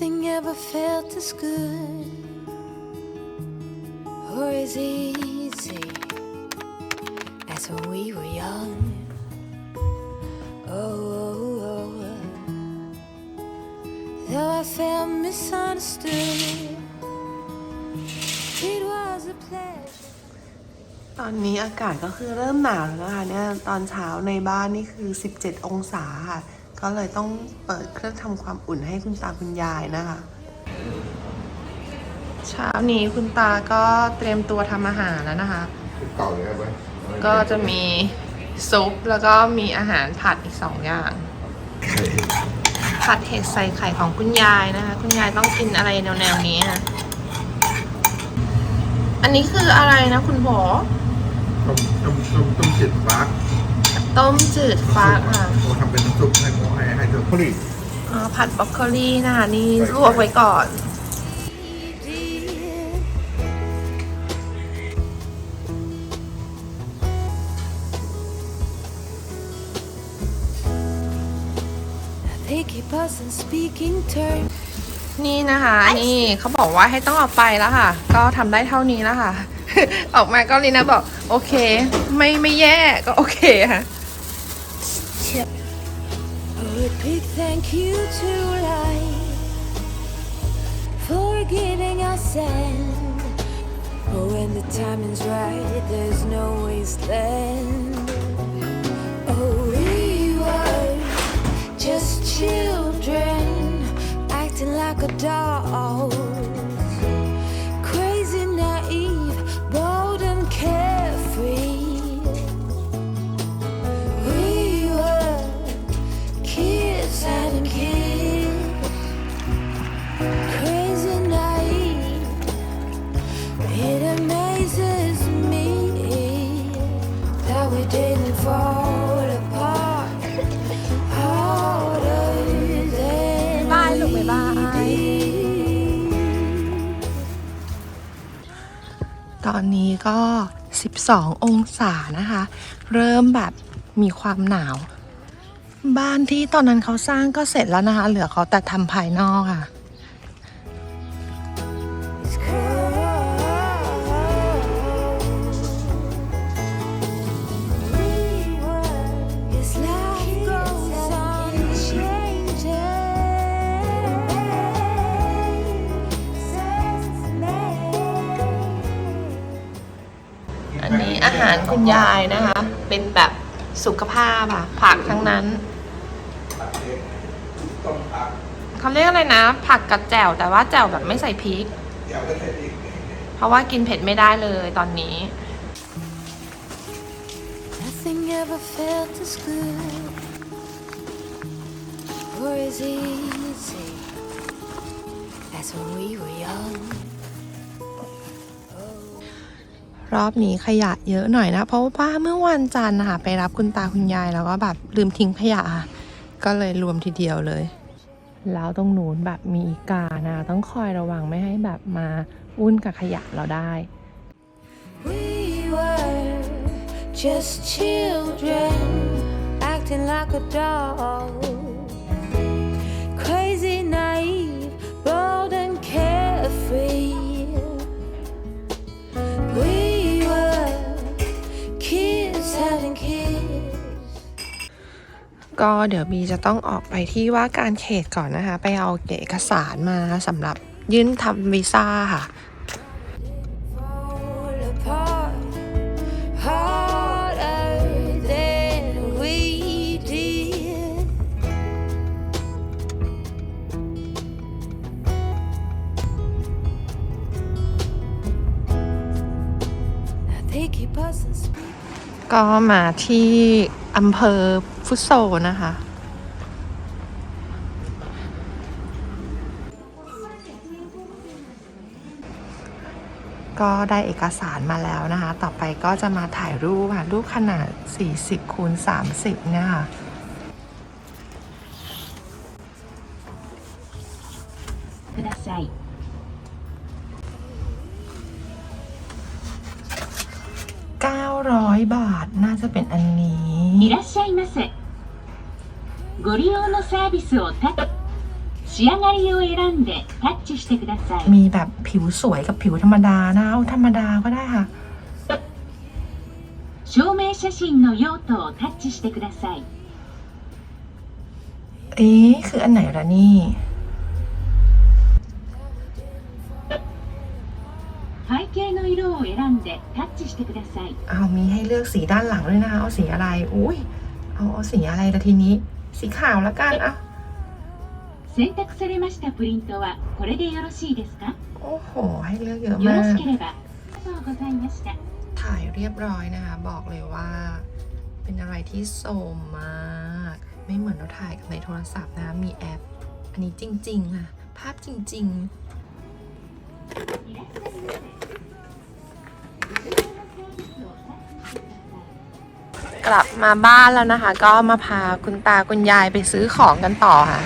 Nothing ever felt as good or as easy as when we were young. Oh, oh, oh. though I felt misunderstood, it was a pleasure. ตอนนี้อากาศก็คือเริ่มหนาวแล้วนะคะเนี่ยตอนเช้าในบ้านนี่คือ 17 องศาค่ะ ก็เลยต้องเปิดเครื่องทำความอุ่นให้คุณตาคุณยายนะคะ เช้านี้คุณตาก็เตรียมตัวทำอาหารแล้วนะคะ เก่าเลยครับเว้ยก็จะมีซุปแล้วก็มีอาหารผัดอีกสองอย่าง ผัดเห็ดใส่ไข่ของคุณยายนะคะ คุณยายต้องกินอะไรแนวๆนี้นะอันนี้คืออะไรนะคุณหมอต้มต้มต้มต้มจืดฟัก ต้มจืดฟักค่ะโอ้ทำเป็นน้ำซุปให้หมูให้ให้เธอผลิตอ่าผัดบรอกโคลีนะคะนี่ลวกไว้ก่อน They keep us in speaking terms. นี่นะคะ นี่เขาบอกว่าให้ต้องเอาไปแล้วค่ะ ก็ทำได้เท่านี้แล้วค่ะ ออกมาก็ลีนะบอก โอเค ไม่ไม่แย่ก็โอเคค่ะ Oh, a big thank you to life for giving us sand. But oh, when the timing's right, there's no wasteland. Oh, we were just children acting like adults. Crazy, ตอนนี้ก็ 12 องศานะคะ เริ่มแบบมีความหนาว บ้านที่ตอนนั้นเขาสร้างก็เสร็จแล้วนะคะ เหลือเขาแต่ทำภายนอกค่ะ หารคุณยายนะคะ เป็นแบบสุขภาพค่ะผักทั้งนั้น เขาเรียกอะไรนะ ผักกับแจ่วแต่ว่าแจ่วแบบไม่ใส่พริก เพราะว่ากินเผ็ดไม่ได้เลยตอนนี้ Nothing ever felt as good or as easy as when we were young. รอบนี้ขยะเยอะหน่อยนะ เพราะว่าเมื่อวันจันทร์นะคะไปรับคุณตาคุณยายแล้วก็แบบลืมทิ้งขยะค่ะก็เลยรวมทีเดียวเลย แล้วตรงนู้นแบบมีอีกานะต้องคอยระวังไม่ให้แบบมาวุ่นกับขยะเราได้ We were just children acting like adults. Crazy, ก็เดี๋ยวบีจะต้องออกไปที่ว่าการเขตก่อนนะคะ ไปเอาเอกสารมาสำหรับยื่นทำวีซ่าค่ะ fall apart harder than we did. Now they keep us in speed. ก็มาที่อำเภอ ฟุตโซนะคะ ก็ได้เอกสารมาแล้วนะคะ ต่อไปก็จะมาถ่ายรูปค่ะ รูปขนาด 40คูณ30เนี่ยค่ะ ください。 900 บาทน่าจะเป็นอันนี้ いらっしゃいませ。 ご利用のサービスをた 仕上がりを選んでタッチしてください มีแบบผิวสวยกับผิวธรรมดานะเอาธรรมดาก็ได้ค่ะ 証明写真の用途をタッチしてください เอ๊ะคืออันไหนล่ะนี่ 背景の色を選んでタッチしてください เอามีให้เลือกสีด้านหลังด้วยนะคะเอาสีอะไร อุ้ย เอาเอาสีอะไรละทีนี้ สีขาวแล้วกันอ่ะ 選択されましたプリントはこれでよろしいですか โอ้โห ให้เลือกเยอะ よ มา ろ ก しければありがとうございました ถ่ายเรียบร้อยนะคะ บอกเลยว่า เป็นอะไรที่โสมมาก ไม่เหมือนเราถ่ายกับในโทรศัพท์นะ มีแอป อันนี้จริง ๆ ค่ะ ภาพจริง ๆ กลับมาบ้านแล้วนะคะ ก็มาพาคุณตาคุณยายไปซื้อของกันต่อค่ะ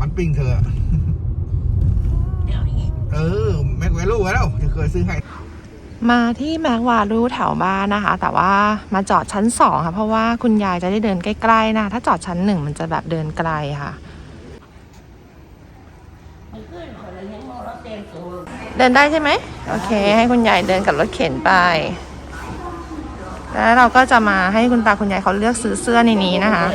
มันปิ้งเธออะเออ แม็กแวลูไว้แล้วจะเคยซื้อให้ มาที่แมกวารูแถวบ้านนะคะ แต่ว่ามาจอดชั้นสองค่ะ เพราะว่าคุณยายจะได้เดินใกล้ๆนะคะถ้าจอดชั้นหนึ่งมันจะแบบเดินไกลค่ะ เดินได้ใช่ไหมโอเค ให้คุณยายเดินกับรถเข็นไป แล้วเราก็จะมาให้คุณตาคุณยายเขาเลือกซื้อเสื้อในนี้นะคะ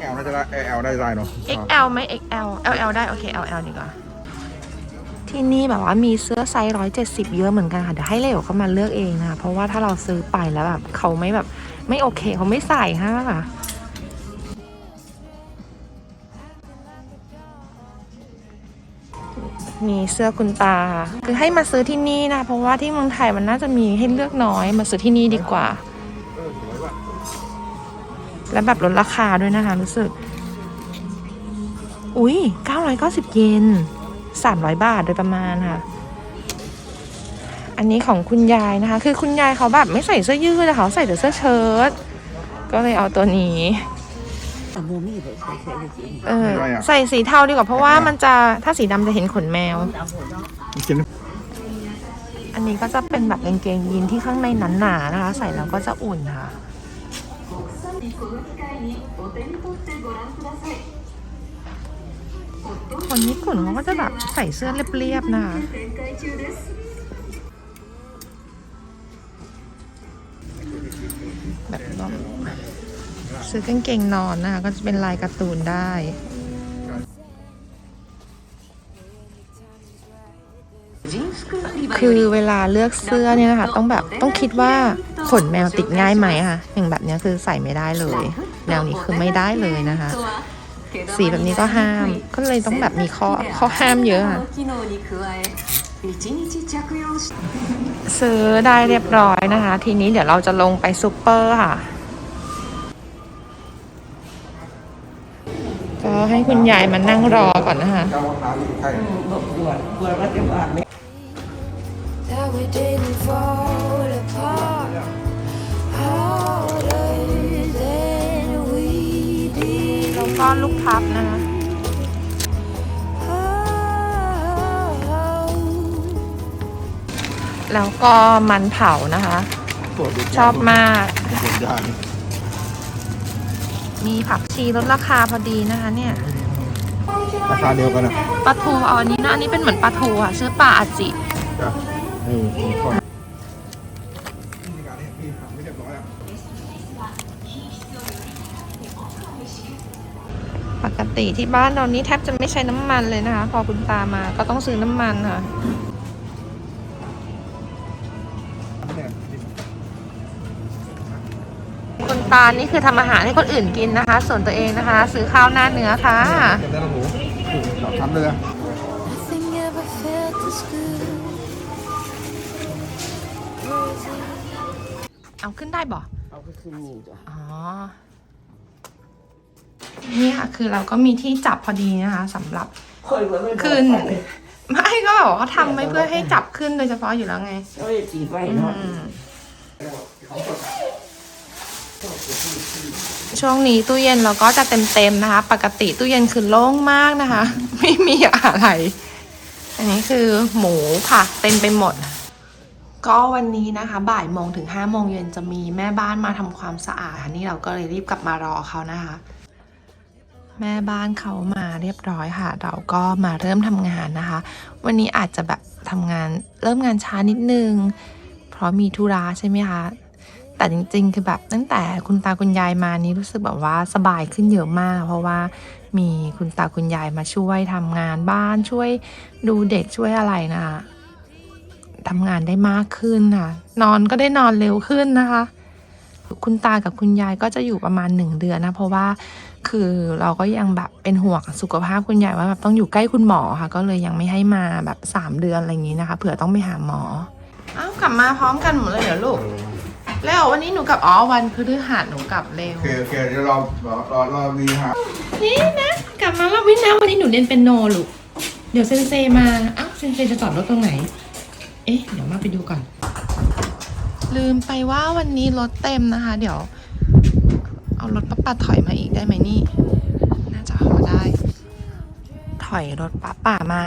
แอลน่าจะได้แอลได้ได้เนาะ XL ไหม XL LL ได้ โอเค LL ดีกว่า ที่นี่แบบว่ามีเสื้อไซส์ร้อยเจ็ดสิบเยอะเหมือนกันค่ะ เดี๋ยวให้เลวเขามาเลือกเองนะคะ เพราะว่าถ้าเราซื้อไปแล้วแบบเขาไม่แบบไม่โอเคเขาไม่ใส่ค่ะ มีเสื้อคุณตา คือให้มาซื้อที่นี่นะ เพราะว่าที่เมืองไทยมันน่าจะมีให้เลือกน้อยมาซื้อที่นี่ดีกว่า และแบบลดราคาด้วยนะคะ รู้สึก อุ้ย990 เยน300 บาทโดยประมาณค่ะ อันนี้ของคุณยายนะคะ คือคุณยายเขาแบบไม่ใส่เสื้อยืดนะคะเขาใส่แต่เสื้อเชิ้ตก็เลยเอาตัวนี้ เออ ใส่สีเทาดีกว่าเพราะว่ามันจะถ้าสีดำจะเห็นขนแมวกินอันนี้ก็จะเป็นแบบกางเกงยีนที่ข้างในหนาๆนะคะ ใส่แล้วก็จะอุ่นค่ะ คนญี่ปุ่นเขาก็จะแบบใส่เสื้อเรียบๆนะคะ แบบว่า ซื้อกางเกงนอนนะคะ ก็จะเป็นลายการ์ตูนได้ คือเวลาเลือกเสื้อเนี่ยนะคะ ต้องแบบต้องคิดว่าขนแมวติดง่ายไหมคะอย่างแบบนี้คือใส่ไม่ได้เลย แนวนี้คือไม่ได้เลยนะคะ สีแบบนี้ก็ห้าม ก็เลยต้องแบบมีข้อข้อห้ามเยอะค่ะซื้อได้เรียบร้อยนะคะ ทีนี้เดี๋ยวเราจะลงไปซูเปอร์ค่ะ ก็ให้คุณยายมานั่งรอก่อนนะคะเจ้ามะพร้าวที่ใช่ That we didn't fall apart harder than we did. แล้วก็ลูกพับนะคะ Oh, แล้วก็มันเผานะคะ ชอบมากปวดยาง มีผักชีลดราคาพอดีนะคะเนี่ยราคาเดียวกันนะปลาทูเอาอันนี้นะอันนี้เป็นเหมือนปลาทูอะชื่อปลาอาจิจ้ะเออมีข้อนี่การนี้พี่ทำไม่เรียบร้อยอะปกติที่บ้านเรานี้แทบจะไม่ใช้น้ำมันเลยนะคะ พอคุณตามาก็ต้องซื้อน้ำมันค่ะ ตานี่คือทำอาหารให้คนอื่นกินนะคะ ส่วนตัวเองนะคะ ซื้อข้าวหน้าเนื้อค่ะ เก็บได้แล้วหมูเราทำเลยนะ nothing ever felt as good. Crazy. เอาขึ้นได้บ่ เอาขึ้นนี่อ๋อ นี่ค่ะ คือเราก็มีที่จับพอดีนะคะสำหรับขึ้น ไม่ก็แบบว่าเขาทำไว้เพื่อให้จับขึ้นโดยเฉพาะอยู่แล้วไงอืม ช่วงนี้ตู้เย็นเราก็จะเต็มๆนะคะ ปกติตู้เย็นคือโล่งมากนะคะ ไม่มีอะไร อันนี้คือหมูผักเต็มไปหมด ก็วันนี้นะคะบ่ายโมงถึง5้าโมงเย็นจะมีแม่บ้านมาทำความสะอาดนี่เราก็เลยรีบกลับมารอเขานะคะ แม่บ้านเขามาเรียบร้อยค่ะ เราก็มาเริ่มทำงานนะคะ วันนี้อาจจะแบบทำงานเริ่มงานช้านิดนึง เพราะมีธุระใช่ไหมคะ แต่จริง ๆ คือแบบตั้งแต่คุณตาคุณยายมานี้รู้สึกแบบว่าสบายขึ้นเยอะมาก เพราะว่ามีคุณตาคุณยายมาช่วยทำงานบ้านช่วยดูเด็กช่วยอะไรนะคะทำงานได้มากขึ้นค่ะ นอนก็ได้นอนเร็วขึ้นนะคะ คุณตากับคุณยายก็จะอยู่ประมาณหนึ่งเดือนนะ เพราะว่าคือเราก็ยังแบบเป็นห่วงสุขภาพคุณยายว่าแบบต้องอยู่ใกล้คุณหมอค่ะ ก็เลยยังไม่ให้มาแบบสามเดือนอะไรอย่างนี้นะคะเผื่อต้องไปหาหมออ้าวกลับมาพร้อมกันหมดเลยเหรอลูก แล้ววันนี้หนูกลับอ๋อวันพฤหัสหนูกลับเร็ว โอเคโอเคเดี๋ยวรอรอรอรอวีหานี่นะกลับมาแล้ววินะวันนี้หนูเรียนเป็นโนลูกเดี๋ยวเซนเซมาอ้าวเซนเซจะจอดรถตรงไหน เอ๊ะเดี๋ยวมาไปดูก่อน ลืมไปว่าวันนี้รถเต็มนะคะ เดี๋ยว เอารถป้าป่าถอยมาอีกได้ไหมนี่ น่าจะพอได้ ถอยรถป้าป่ามา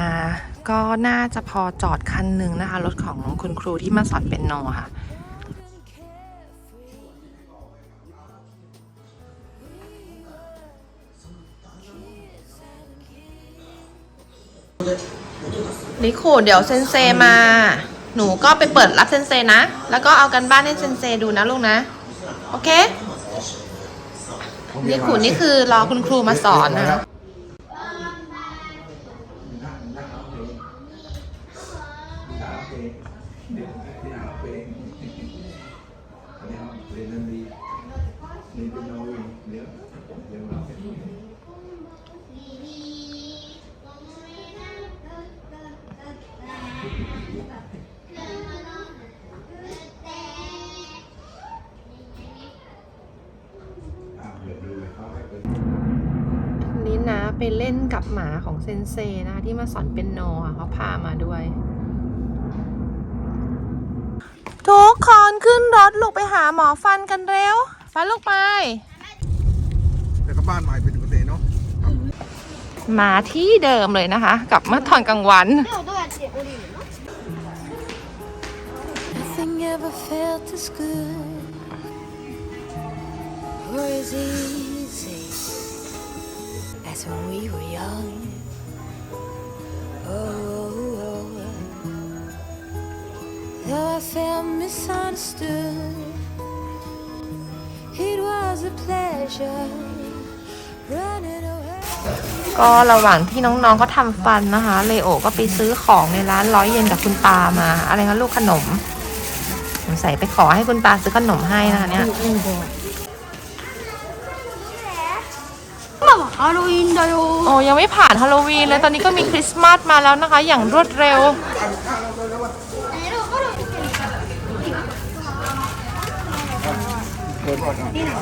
ก็น่าจะพอจอดคันหนึ่งนะคะรถของคุณครูที่มาสอนเป็นโนค่ะ ลิคูเดี๋ยวเซนเซมา หนูก็ไปเปิดรับเซนเซนะ แล้วก็เอากันบ้านให้เซนเซดูนะลูกนะ โอเคลิคูนี่คือรอคุณครูมาสอนนะ ไปเล่นกับหมาของเซนเซนะคะที่มาสอนเป็นโนค่ะเขาพามาด้วย ทุกคนขึ้นรถลูกไปหาหมอฟันกันเร็วฟันลูกไป แต่ก็บ้านใหม่เป็นปกติเนาะมาที่เดิมเลยนะคะกลับเมื่อตอนกลางวัน Nothing ever felt as good or as easy as when we were young. Oh, though I felt misunderstood, it was a pleasure running away. ก็ระหว่างที่น้องๆก็ทำฟันนะคะ เลโอก็ไปซื้อของในร้านร้อยเยนกับคุณตามา อะไรคะลูกขนมสงสัยไปขอให้คุณตาซื้อขนมให้นะคะเนี่ย ฮาโลวีนดายโอ้ยังไม่ผ่านฮาโลวีนเลยตอนนี้ก็มีคริสต์มาสมาแล้วนะคะ อย่างรวดเร็ว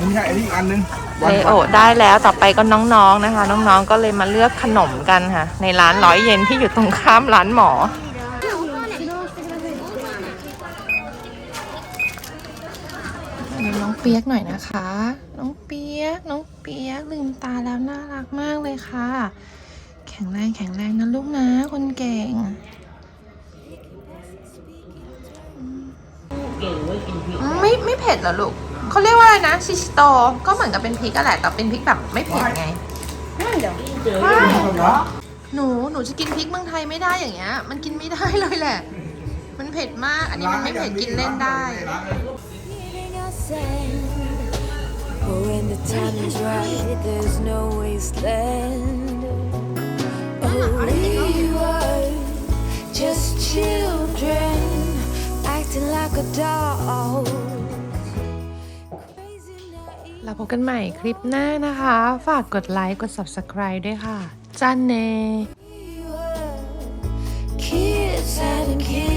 นี่ไงไอ้นี่อีกอันนึงเลโอได้แล้วต่อไปก็น้องๆนะคะ น้องๆก็เลยมาเลือกขนมกันค่ะ ในร้านร้อยเย็นที่อยู่ตรงข้ามร้านหมอ น้องเปียกหน่อยนะคะ น้องเปียก น้องเปียกลืมตาแล้วน่ารักมากเลยค่ะ แข็งแรงแข็งแรงนะลูกนะ คนเก่งอืมไม่ไม่เผ็ดเหรอลูกเขาเรียกว่าอะไรนะชิชิโตก็เหมือนกับเป็นพริกอะแหละแต่เป็นพริกแบบไม่เผ็ดไง หนูหนูจะกินพริกเมืองไทยไม่ได้อย่างเงี้ย มันกินไม่ได้เลยแหละ มันเผ็ดมาก อันนี้มันไม่เผ็ดกินเล่นได้ Meeting our sand. But when the time is right, there's no wasteland. Oh, we were just children, acting like a doll. Crazy naive. เราพบกันใหม่คลิปหน้านะคะ ฝากกดไลค์ กด subscribe ด้วยค่ะ จันเน We were kids having kids.